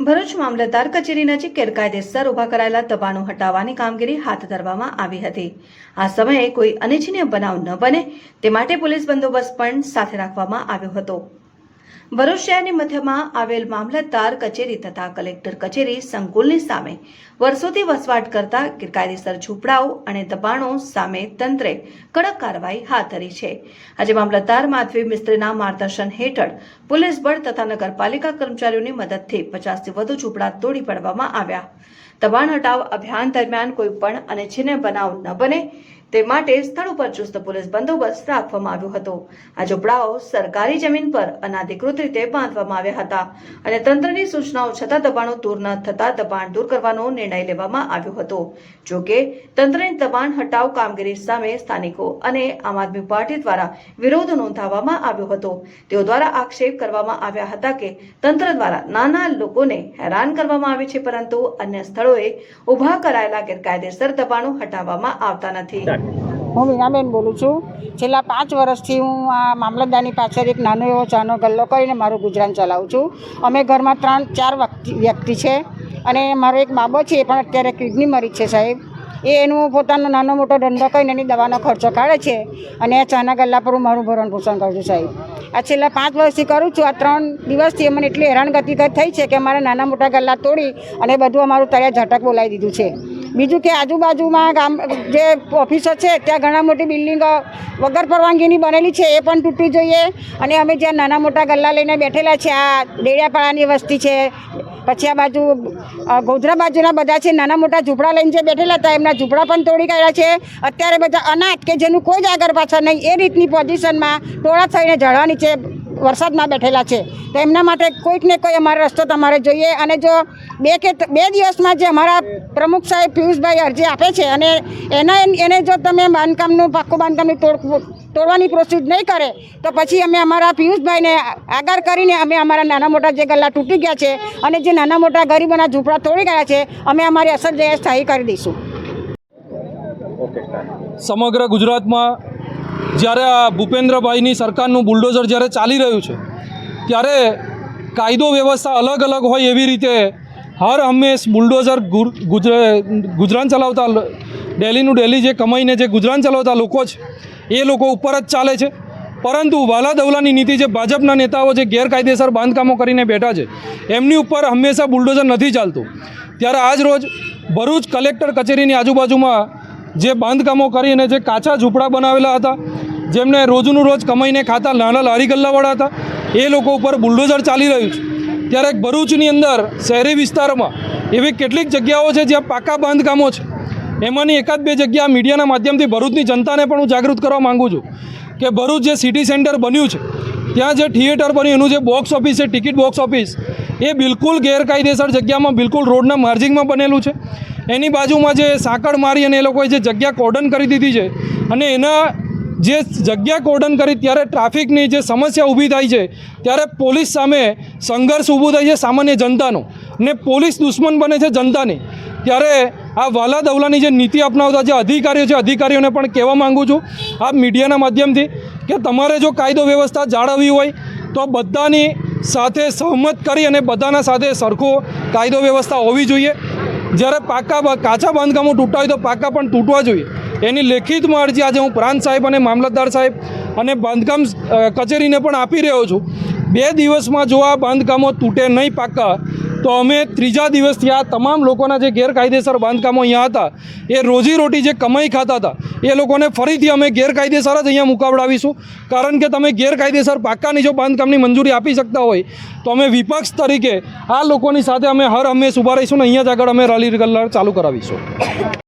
ભરૂચ મામલતદાર કચેરી નજીક ગેરકાયદેસર ઊભા કરાયેલા દબાણો હટાવવાની કામગીરી હાથ ધરવામાં આવી હતી. આ સમયે કોઈ અનિચ્છનીય બનાવ ન બને તે માટે પોલીસ બંદોબસ્ત પણ સાથે રાખવામાં આવ્યો હતો. ભરૂચ મધ્યમાં આવેલ મામલતદાર કચેરી તથા કલેક્ટર કચેરી સંકુલની સામે વર્ષોથી વસવાટ કરતા ગેરકાયદેસર ઝૂંપડાઓ અને દબાણો સામે તંત્રે કડક કાર્યવાહી હાથ ધરી છે. આજે મામલતદાર માધવી મિસ્ત્રીના માર્ગદર્શન હેઠળ પોલીસ બળ તથા નગરપાલિકા કર્મચારીઓની મદદથી પચાસથી વધુ ઝૂંપડા તોડી પાડવામાં આવ્યા. દબાણ હટાવ અભિયાન દરમિયાન કોઈ પણ અનિચ્છનીય બનાવ ન બને તે માટે સ્થળ ઉપર ચુસ્ત પોલીસ બંદોબસ્ત રાખવામાં આવ્યો હતો. આ ઝૂંપડાઓ સરકારી જમીન પર અનાધિકૃત રીતે બાંધવામાં આવ્યા હતા અને તંત્રની સૂચનાઓ છતાં દબાણો દૂર ન થતા દબાણ દૂર કરવાનો નિર્ણય લેવામાં આવ્યો હતો. જો કે, તંત્રની દબાણ હટાવ કામગીરી સામે સ્થાનિકો અને આમ આદમી પાર્ટી દ્વારા વિરોધ નોંધાવવામાં આવ્યો હતો. તેઓ દ્વારા આક્ષેપ કરવામાં આવ્યા હતા કે તંત્ર દ્વારા નાના લોકોને હેરાન કરવામાં આવે છે, પરંતુ અન્ય સ્થળોએ ઊભા કરાયેલા ગેરકાયદેસર દબાણો હટાવવામાં આવતા નથી. હું મીનાબેન બોલું છું. છેલ્લા પાંચ વર્ષથી હું આ મામલતદારની પાછળ એક નાનો એવો ચાનો ગલ્લો કરીને મારું ગુજરાન ચલાવું છું. અમે ઘરમાં ત્રણ, ચાર વ્યક્તિ છે અને મારો એક બાબો છે એ પણ અત્યારે કિડની મરીજ છે સાહેબ. એ એનું પોતાનો નાનો મોટો ધંધો કરીને એની દવાનો ખર્ચો કાઢે છે અને આ ચાના ગલ્લા પર હું મારું ભરણ પોષણ કરું છું સાહેબ. આ છેલ્લા પાંચ વર્ષથી કરું છું. આ ત્રણ દિવસથી મને એટલી હેરાનગતિ થઈ છે કે અમારા નાના મોટા ગલ્લા તોડી અને બધું અમારું તળિયા ઝટક બોલાવી દીધું છે. બીજું કે આજુબાજુમાં ગામ જે ઓફિસો છે, ત્યાં ઘણા મોટી બિલ્ડિંગો વગર પરવાનગીની બનેલી છે, એ પણ તૂટવી જોઈએ. અને અમે જ્યાં નાના મોટા ગલ્લા લઈને બેઠેલા છે, આ દેડિયાપાડાની વસ્તી છે, પછી આ બાજુ ગોધરા બાજુના બધા છે, નાના મોટા ઝૂંપડા લઈને જે બેઠેલા હતા, એમના ઝૂંપડા પણ તોડી કાઢ્યા છે. અત્યારે બધા અનાથ કે જેનું કોઈ જ આગળ પાછળ નહીં, એ રીતની પોઝિશનમાં ટોળા થઈને જળવાની નીચે વરસાદમાં બેઠેલા છે. તો એમના માટે કોઈક ને કોઈ અમારો રસ્તો તમારે જોઈએ. અને જો બે કે બે દિવસમાં જે અમારા પ્રમુખ સાહેબ પિયુષભાઈ અરજી આપે છે અને એના એને જો તમે બાંધકામનું, પાક્કું બાંધકામની તોડ, તોડવાની પ્રોસીડ નહીં કરે, તો પછી અમે અમારા પિયુષભાઈને આગળ કરીને અમે અમારા નાના મોટા જે ગલ્લા તૂટી ગયા છે અને જે નાના મોટા ગરીબોના ઝૂંપડા તોડી ગયા છે, અમે અમારી અસર જે સ્થાયી કરી દઈશું. સમગ્ર ગુજરાતમાં જ્યારે આ ભૂપેન્દ્રભાઈની સરકારનું બુલડોઝર જ્યારે ચાલી રહ્યું છે, ત્યારે કાયદો વ્યવસ્થા અલગ અલગ હોય એવી રીતે હર હંમેશ બુલડોઝર ગુજરાન ચલાવતા ડેલીનું ડેલી જે કમાઈને જે ગુજરાન ચલાવતા લોકો છે એ લોકો ઉપર જ ચાલે છે. પરંતુ વાલા દવલાની નીતિ જે ભાજપના નેતાઓ જે ગેરકાયદેસર બાંધકામો કરીને બેઠા છે, એમની ઉપર હંમેશા બુલડોઝર નથી ચાલતું. ત્યારે આજ રોજ ભરૂચ કલેક્ટર કચેરીની આજુબાજુમાં જે બાંધકામો કરીને જે કાચા ઝૂંપડા બનાવેલા હતા જેમને રોજનું રોજ કમાઈને ખાતા નાના લારી ગલ્લાવાળા હતા, એ લોકો ઉપર બુલડોઝર ચાલી રહ્યું છે. ત્યારે ભરૂચની અંદર શહેરી વિસ્તારોમાં એવી કેટલીક જગ્યાઓ છે જ્યાં પાકા બાંધકામો છે. એમાંની એકાદ બે જગ્યા મીડિયાના માધ્યમથી ભરૂચની જનતાને પણ હું જાગૃત કરવા માગું છું કે ભરૂચ જે સિટી સેન્ટર બન્યું છે, ત્યાં જે થિયેટર બન્યું, એનું જે બોક્સ ઓફિસ છે, ટિકિટ બોક્સ ઓફિસ, એ બિલકુલ ગેરકાયદેસર જગ્યામાં, બિલકુલ રોડના માર્જિંગમાં બનેલું છે. એની બાજુમાં જે સાંકળ મારી અને એ લોકોએ જે જગ્યા કોર્ડન કરી દીધી છે અને એના જે જગ્યા કોર્ડન કરી ત્યારે ટ્રાફિકની જે સમસ્યા ઊભી થાય છે, ત્યારે પોલીસ સામે સંઘર્ષ ઊભું થાય છે સામાન્ય જનતાનો. ને પોલીસ દુશ્મન બને છે જનતાની. ત્યારે આ વાલા દવલાની જે નીતિ અપનાવતા જે અધિકારીઓ છે, અધિકારીઓને પણ કહેવા માગું છું, આ મીડિયાના માધ્યમથી કે તમારે જો કાયદો વ્યવસ્થા જાળવવી હોય, તો બધાની સાથે સહમત કરી અને બધાના સાથે સરખો કાયદો વ્યવસ્થા હોવી જોઈએ. જ્યારે પાકા કાચા બાંધકામો તૂટતા હોય તો પાકા પણ તૂટવા જોઈએ. એની લેખિતમાં અરજી આજે હું પ્રાંત સાહેબ અને મામલતદાર સાહેબ અને બાંધકામ કચેરીને પણ આપી રહ્યો છું. બે દિવસમાં જો આ બાંધકામો તૂટે નહીં પાકા તો અમે ત્રીજા દિવસથી આ તમામ લોકોના જે ગેરકાયદેસર બાંધકામો અહીંયા હતા, એ રોજીરોટી જે કમાઈ ખાતા હતા, એ લોકોને ફરીથી અમે ગેરકાયદેસર જ અહીંયા મુકાવડાવીશું. કારણ કે તમે ગેરકાયદેસર પાક્કાની જો બાંધકામની મંજૂરી આપી શકતા હોય, તો અમે વિપક્ષ તરીકે આ લોકોની સાથે અમે હર હંમેશ ઊભા રહીશું ને અહીંયા જ આગળ અમે રાલી ગલ્લા ચાલુ કરાવીશું.